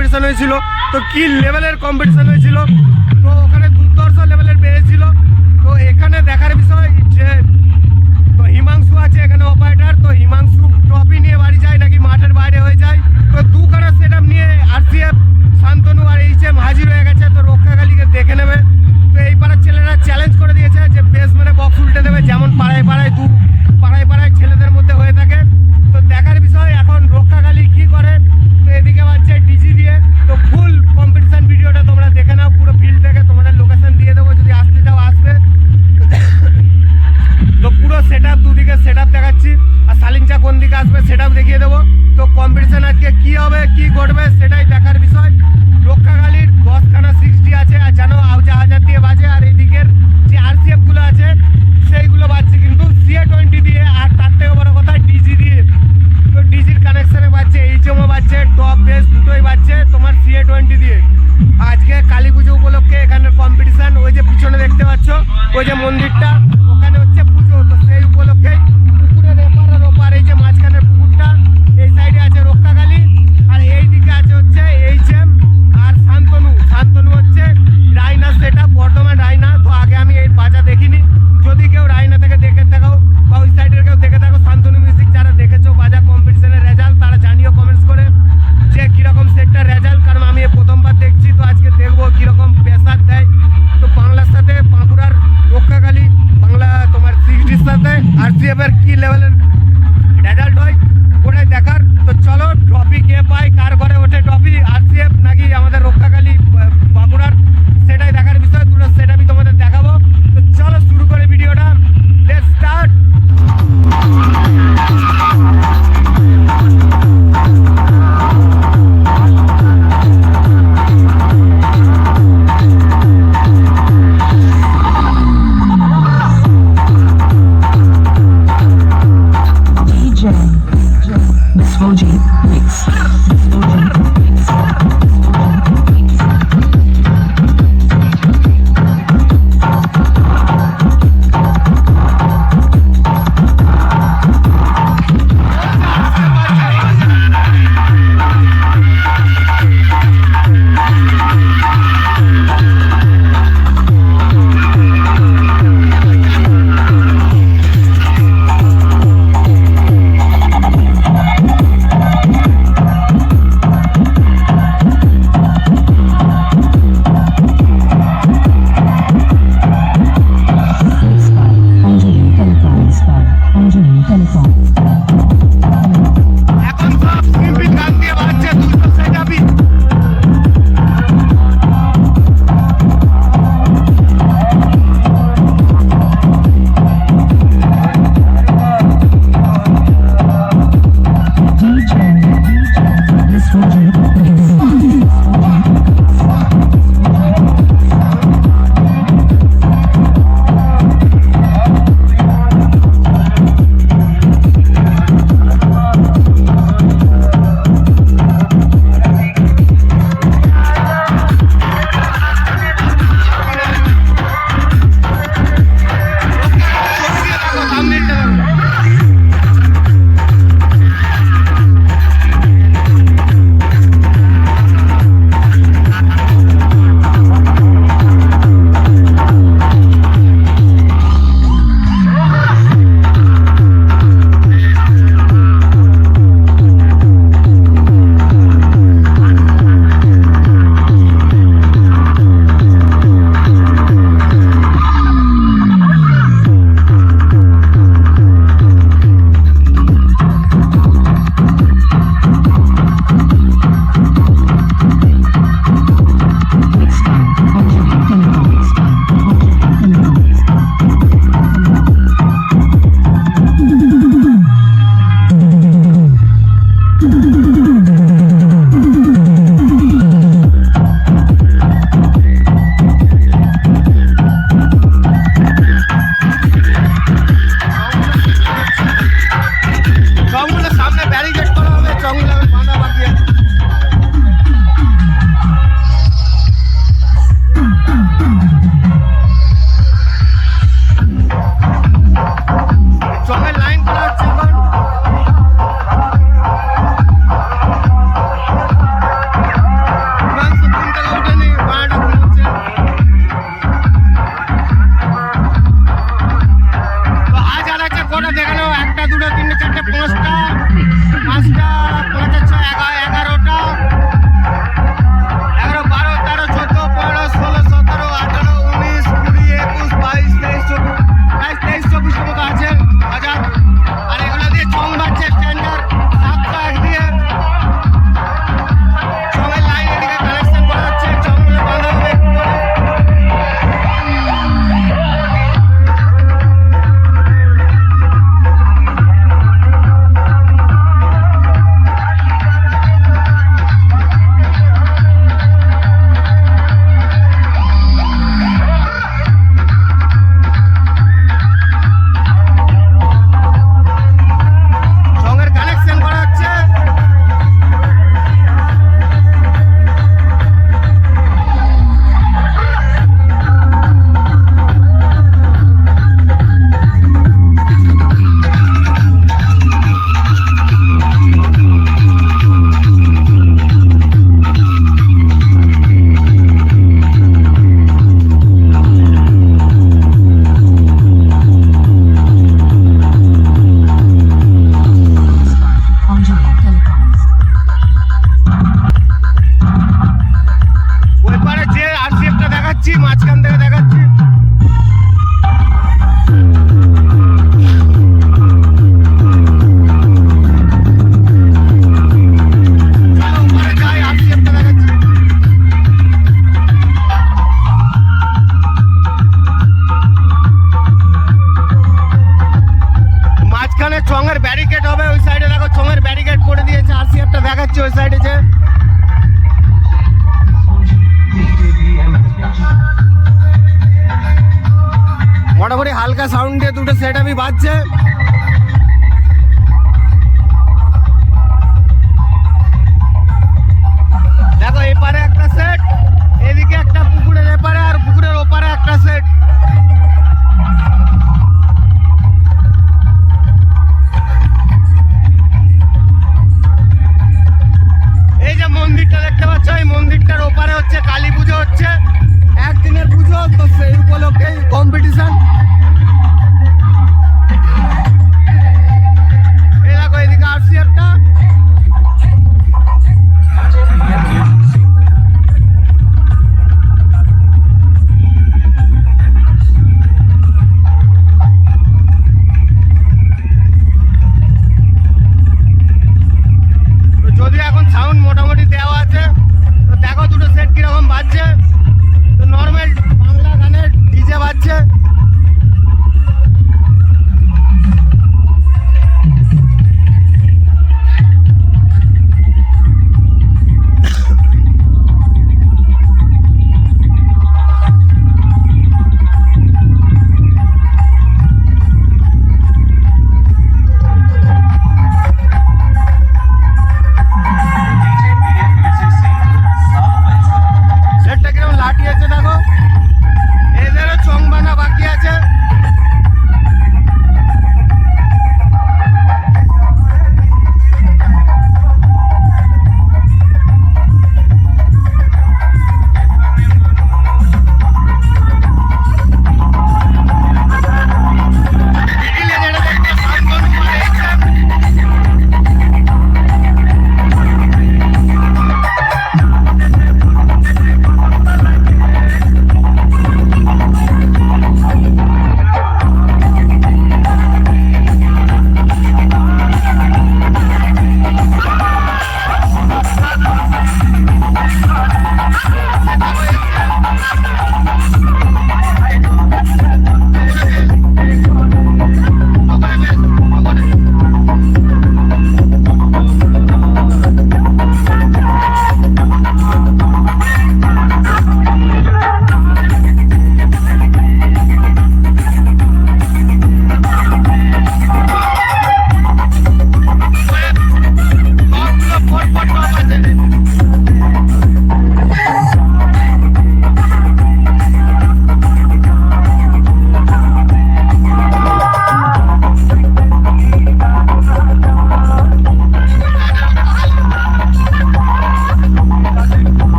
Competition হয়েছিল তো কি লেভেলের কম্পিটিশন হয়েছিল? তো ওখানে দুর্দর্শ লেভেলের বেড়েছিল তোমার সিএ টোয়েন্টি দিয়ে। আজকে কালী পুজো উপলক্ষে এখানে কম্পিটিশান ওই যে পিছনে দেখতে পাচ্ছ, ওই যে মন্দিরটা, ওখানে হচ্ছে পুজো। তো সেই উপলক্ষে পুকুরের এপার আর ওপার, এই যে মাঝখানের পুকুরটা, এই সাইডে আছে Rakshakali technology. tem que apostar. Sound দুটো সেট আমি বাজছে।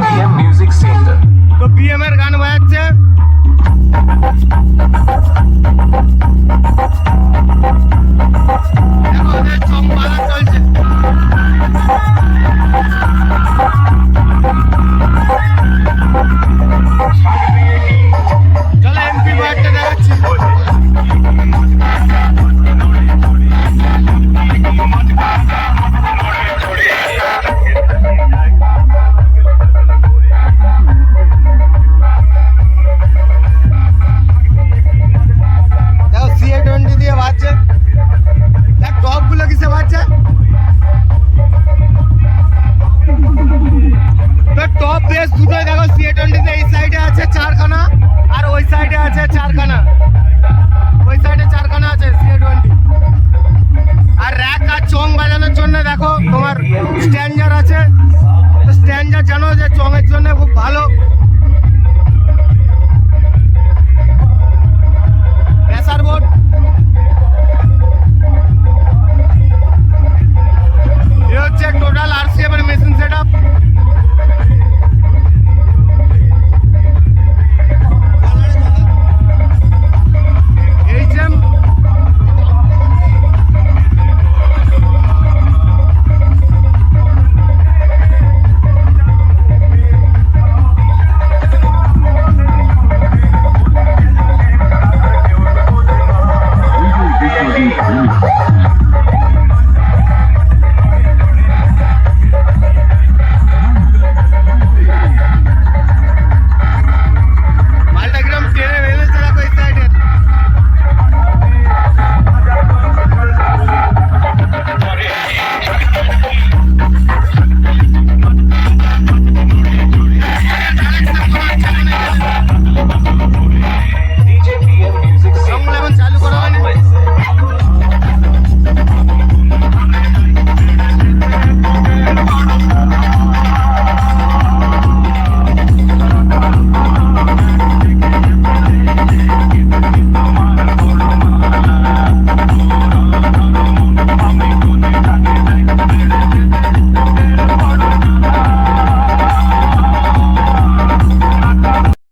বিএম music সেন্টার তো বিএম এর গান বাজাচ্ছে पालो।